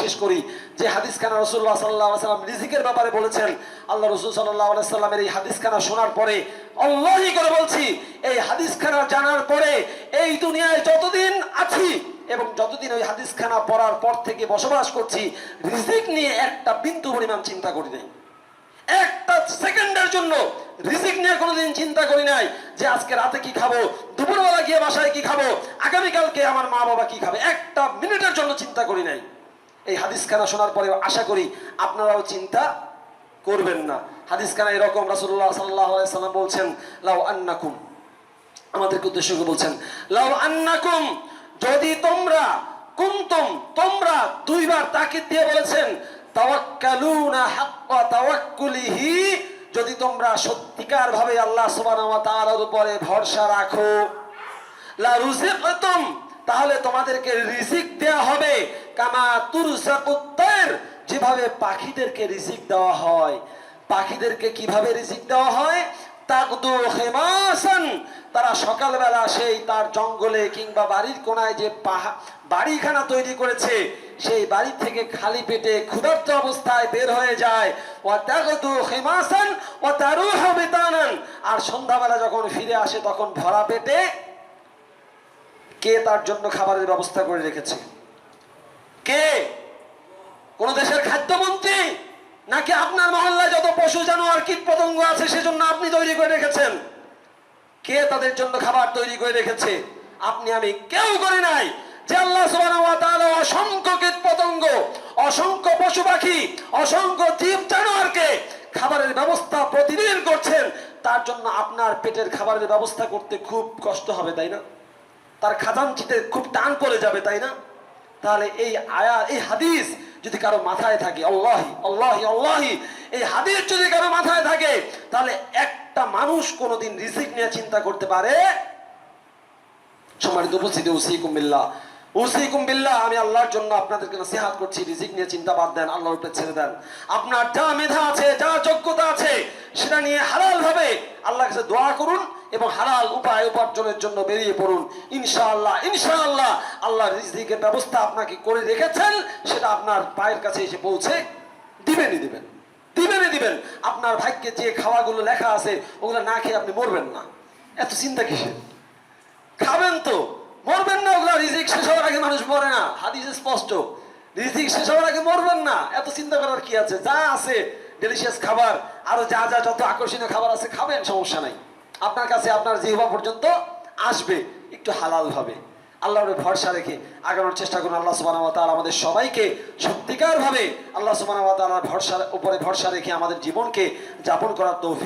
শেষ করি যে হাদিস খানা রসুল্লাহ সাল্লাহ সাল্লাম রিজিকের ব্যাপারে বলেছেন। আল্লাহ রসুল সাল্লাহ সাল্লামের এই হাদিস খানা শোনার পরে অল্লাহি করে বলছি, এই হাদিস খানা জানার পরে এই দুনিয়ায় যতদিন আছি এবং যতদিন ওই হাদিস খানা পড়ার পর থেকে বসবাস করছি, রিজিক নিয়ে একটা বিন্দু পরিমাণ চিন্তা করি নাই। একটা সেকেন্ডের জন্য রিজিক নিয়ে কোনোদিন চিন্তা করি নাই যে আজকে রাতে কি খাব, দুপুরবেলা গিয়ে বাসায় কি খাব, আগামীকালকে আমার মা বাবা কি খাবে। একটা মিনিটের জন্য চিন্তা করি নাই। এই হাদিস খানা শোনার পরে আশা করি আপনারাও চিন্তা করবেন না। হাদিস খানা এরকম রাসুল্লাহ সাল্লাহ সাল্লাম বলছেন, লাউ আন্নাকুম। আমাদেরকে উদ্দেশ্যকে বলছেন, লাউ আন্নাকুম। যদি তোমরা, কুনতুম, তোমরা দুইবার তাকিদ দিয়ে বলেছেন যদি তোমরা সত্যিকার ভাবে আল্লাহ তাআলার উপরে ভরসা রাখো তাহলে তোমাদেরকে রিজিক দেয়া হবে। কামা তুরজাকুত তায়র যেভাবে পাখিদেরকে রিজিক দেওয়া হয়। পাখিদেরকে কীভাবে রিজিক দেওয়া হয়? তাকদু হেমাসান তারা সকালবেলা সেই তার জঙ্গলে কিংবা বাড়ির কোনায় যে পাহা, বাড়িখানা তৈরি করেছে, সেই বাড়ি থেকে খালি পেটে ক্ষুধার্ত অবস্থায় বের হয়ে যায়। ও তাকদু হেমাসান ও তারু বিতানান। আর সন্ধ্যাবেলা যখন ফিরে আসে, তখন ভরা পেটে কে তার জন্য খাবারের ব্যবস্থা করে রেখেছে? কে? কোন দেশের খাদ্যমন্ত্রী? নাকি আপনার মহল্লায় যত পশু, জানোয়ার, কীট পতঙ্গ আছে, সেজন্য আপনি তৈরি করে রেখেছেন? কে তাদের জন্য খাবার তৈরি করে রেখেছে? আপনি, আমি কেউ করি নাই। যে আল্লাহ অসংখ্য কীট পতঙ্গ, অসংখ্য পশু পাখি, অসংখ্য জীব, জানোয়ারকে খাবারের ব্যবস্থা প্রতিদিন করছেন, তার জন্য আপনার পেটের খাবারের ব্যবস্থা করতে খুব কষ্ট হবে, তাই না? তার খাজানচিতে খুব টান পড়ে যাবে, তাই না? তাহলে এই আয়া, এই হাদিস যদি কারও মাথায় থাকে, আল্লাহি আল্লাহি আল্লাহি, এই হাদিস যদি কারও মাথায় থাকে, তাহলে একটা মানুষ কোনোদিন রিজিক নিয়ে চিন্তা করতে পারে? সম্মানিত উপস্থিতি, উসিকুম বিল্লাহ। উসিকুম বিল্লাহ, আমি আল্লাহর জন্য আপনাদেরকে নসিহাত করছি, রিজিক নিয়ে চিন্তা বাদ দেন, আল্লাহর উপরে ছেড়ে দেন। আপনার যা মেধা আছে, যা যোগ্যতা আছে, সেটা নিয়ে হালাল ভাবে আল্লাহর কাছে দোয়া করুন এবং হালাল উপায় উপার্জনের জন্য বেরিয়ে পড়ুন। ইনশাআল্লাহ ইনশাআল্লাহ। আল্লাহ রিজিকের ব্যবস্থা আপনাকে করে রেখেছেন, সেটা আপনার পায়ের কাছে এসে পৌঁছে দিবেনই দিবেন। দিবেনই দিবেন। আপনার ভাগ্যে যে খাওয়াগুলো লেখা আছে, ওগুলো না খেয়ে আপনি মরবেন না। এত চিন্তা কিসের? খাবেন তো। মরবেন না ওগুলা, রিজিক শেষ হওয়ার আগে মানুষ মরে না। হাদিসে স্পষ্ট। রিজিক শেষ হওয়ার আগে মরবেন না। এত চিন্তা করার কি আছে? যা আছে ডেলিশিয়াস খাবার, আরও যা যা যত আকর্ষণীয় খাবার আছে, খাবেন, সমস্যা নাই। আপনার কাছে আপনার জিহবা পর্যন্ত আসবে, একটু হালাল হবে। আল্লাহর ভরসা রেখে আগানোর চেষ্টা করুন। আল্লাহ ওয়া আমাদের সবাইকে সত্যিকার ভাবে আল্লাহ তাআলার ভরসার উপরে ভরসা রেখে আমাদের জীবনকে যাপন করার তৌফিক